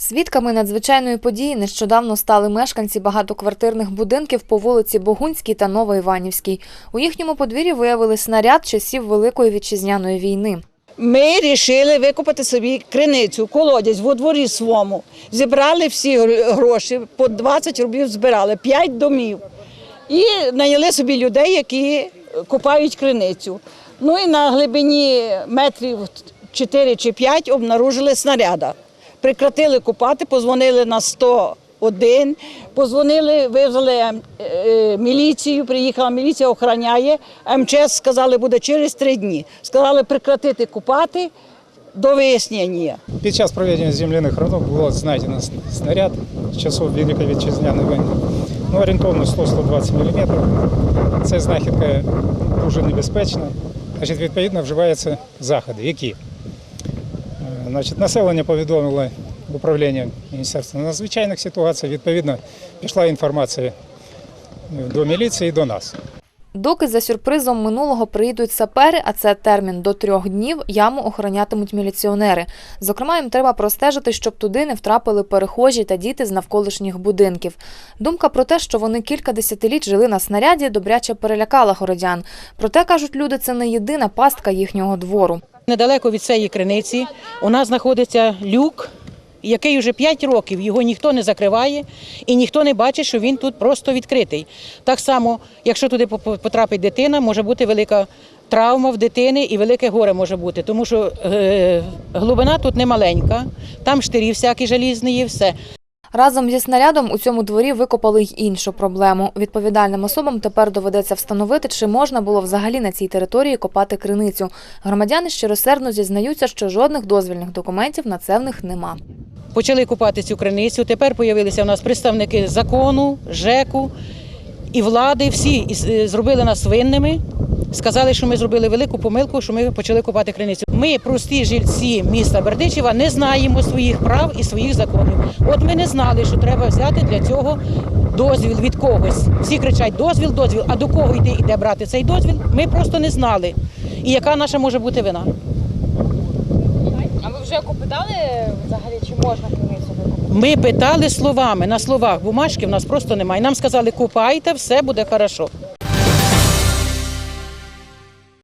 Свідками надзвичайної події нещодавно стали мешканці багатоквартирних будинків по вулиці Богунській та Новоіванівській. У їхньому подвір'ї виявили снаряд часів Великої вітчизняної війни. Ми вирішили викупити собі криницю, колодязь во дворі своєму. Зібрали всі гроші, по 20 рублів збирали, 5 домів. І наняли собі людей, які купають криницю. Ну і на глибині метрів 4 чи 5 обнаружили снаряда. Прекратили купати, позвонили на 101, позвонили, визвали е, е, міліцію, приїхала міліція, охороняє. МЧС сказали, буде через три дні. Сказали прекратити купати до вияснення. Під час проведення земляних робот було знайдено снаряд з часов Великої Вітчизняної війни. Ну, орієнтовно 100-120 мм. Це знахідка дуже небезпечна. Значить, відповідно, вживаються заходи. Які? Значить, населення повідомило в управління Міністерства надзвичайних ситуацій. Відповідно, пішла інформація до міліції і до нас. Доки за сюрпризом минулого приїдуть сапери, а це термін до трьох днів, яму охоронятимуть міліціонери. Зокрема, їм треба простежити, щоб туди не втрапили перехожі та діти з навколишніх будинків. Думка про те, що вони кілька десятиліть жили на снаряді, добряче перелякала городян. Проте, кажуть люди, це не єдина пастка їхнього двору. Недалеко від цієї криниці у нас знаходиться люк, який вже 5 років його ніхто не закриває і ніхто не бачить, що він тут просто відкритий. Так само, якщо туди потрапить дитина, може бути велика травма в дитини і велике горе може бути, тому що е, глибина тут не маленька, там штирі всякі желізні є, все. Разом зі снарядом у цьому дворі викопали й іншу проблему. Відповідальним особам тепер доведеться встановити, чи можна було взагалі на цій території копати криницю. Громадяни щиросердно зізнаються, що жодних дозвільних документів на це в них нема. Почали купати цю криницю. Тепер з'явилися у нас представники закону, ЖЕКу і влади. Всі е, зробили нас винними. Сказали, що ми зробили велику помилку, що ми почали купати криницю. Ми, прості жильці міста Бердичева, не знаємо своїх прав і своїх законів. От ми не знали, що треба взяти для цього дозвіл від когось. Всі кричать дозвіл, дозвіл. А до кого йти і де брати цей дозвіл? Ми просто не знали. І яка наша може бути вина? А ви вже питали взагалі, чи можна криницю? Ми питали словами, на словах бумажки в нас просто немає. Нам сказали, купайте, все буде хорошо.